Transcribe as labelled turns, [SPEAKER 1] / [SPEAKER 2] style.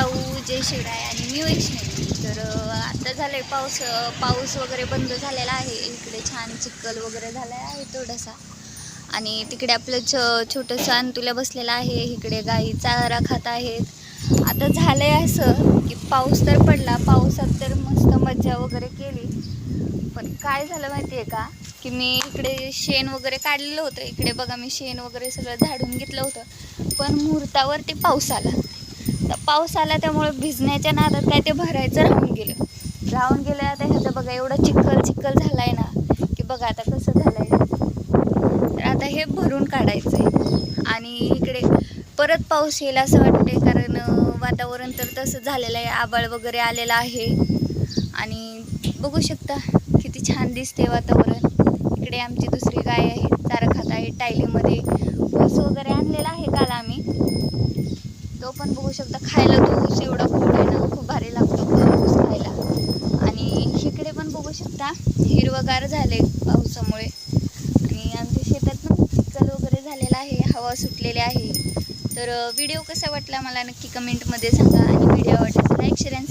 [SPEAKER 1] जाऊ जय शिवराय आणि मी वैष्णवी. तर आता झालं आहे पाऊस पाऊस वगैरे बंद झालेला आहे. इकडे छान चिखल वगैरे झाला आहे थोडासा. आणि तिकडे आपलं छ छोटंसं अंतुल्या बसलेलं आहे. इकडे गाई चारा खात आहेत. आता झालं आहे असं की पाऊस तर पडला. पावसात तर मस्त मज्जा वगैरे केली. पण काय झालं माहिती आहे का? की मी इकडे शेण वगैरे काढलेलं होतं. इकडे बघा मी शेण वगैरे सगळं झाडून घेतलं होतं. पण मुहूर्तावरती पाऊस आला. पाऊस आला त्यामुळे भिजण्याच्या नादात काय ते भरायचं राहून गेलं. राहून गेलं आता ह्याचं बघा एवढं चिखल चिखल झालाय ना की बघा आता कसं झालंय. तर आता हे भरून काढायचं आहे आणि इकडे परत पाऊस येईल असं वाटते कारण वातावरण तर तसं झालेलं आहे. आबाळ वगैरे आलेलं आहे. आणि बघू शकता किती छान दिसते वातावरण. इकडे आमची दुसरी गाय आहे चारा खात आहे टायलीमध्ये ऊस वगैरे आणलेला आहे काल आम्ही तो पण बघू शकता. खायला तो ऊस एवढा गोड आहे ना खूप भारी लागतो ऊस खायला. आणि इकडे पण बघू शकता हिरवगार झाले पावसामुळे. आणि आमच्या शेतात ना चिखल वगैरे झालेला आहे हवा सुटलेली आहे. तर व्हिडिओ कसा वाटला मला नक्की कमेंटमध्ये सांगा. आणि व्हिडिओ आवडल्यास लाईक शेअर अँड